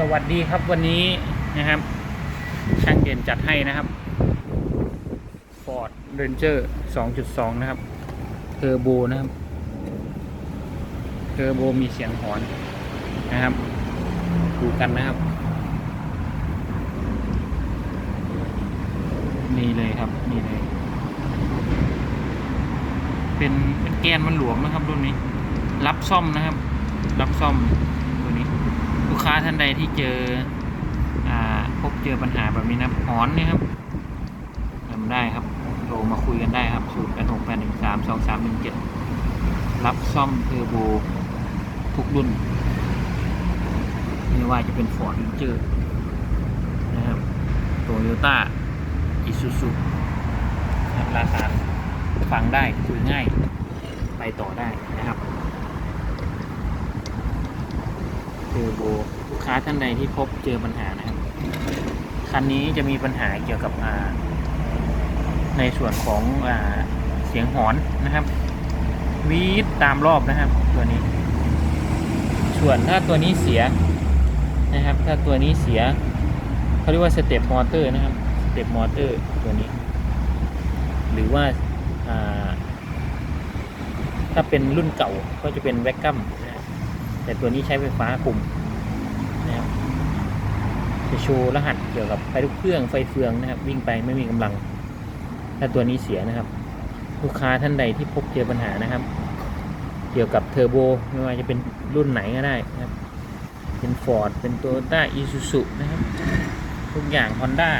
สวัสดีครับวันนี้นะครับ ช่างเด่นจัดให้นะครับ Ford Ranger 2.2 นะครับเทอร์โบนะครับเทอร์โบมีเสียงหอนนะครับ ดูกันนะครับ นี่เลยครับ นี่เลย เป็นเป็นแกนมันหลวมนะครับรุ่นนี้ รับซ่อมนะครับ รับซ่อม กค้าท่านใดที่เจออพบเจอปัญหาแบบนี้นะครับหอนนี่ครับทำได้ครับโทรมาคุยกันได้ครับ0 8 6 8 1 3 2 3 1 7รับซ่อมเทอร์โบทุกรุ่น ไม่ว่าจะเป็น Ford Ranger นะครับ Toyota Isuzu นะครับราคาฟังได้คุยง่าย ไปต่อได้นะครับ เท อร์โบลูกค้าท่านใดที่พบเจอปัญหานะครับ คันนี้จะมีปัญหาเกี่ยวกับในส่วนของอเสียงหอนนะครับวีดตามรอบนะครับ ตัวนี้ ส่วนถ้าตัวนี้เสียนะครับ ถ้าตัวนี้เสียเขาเรียกว่าสเต็ปมอเตอร์นะครับสเต็ปมอเตอร์ตัวนี้ หรือว่าาถ้าเป็นรุ่นเก่าก็จะเป็นแวกกัมนะ แต่ตัวนี้ใช้ไฟฟ้าคุมนะครับจะโชว์รหัสเกี่ยวกับไฟลูกเครื่องไฟเฟืองนะครับ วิ่งไปไม่มีกำลัง ถ้าตัวนี้เสียนะครับ ลูกค้าท่านใดที่พบเจอปัญหานะครับ เกี่ยวกับเทอร์โบไม่ว่าจะเป็นรุ่นไหนก็ได้นะครับ เป็น Ford เป็น Toyota Isuzu นะครับ ทุกอย่าง Honda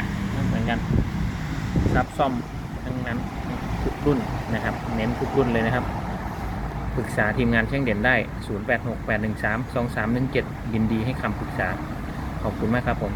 เหมือนกันรับซ่อมทั้งนั้นทุกรุ่นนะครับ เน้นทุกรุ่นเลยนะครับ ปรึกษาทีมงานเช่างเด่นได้ 0868132317 ยินดีให้คำปรึกษา ขอบคุณมากครับผม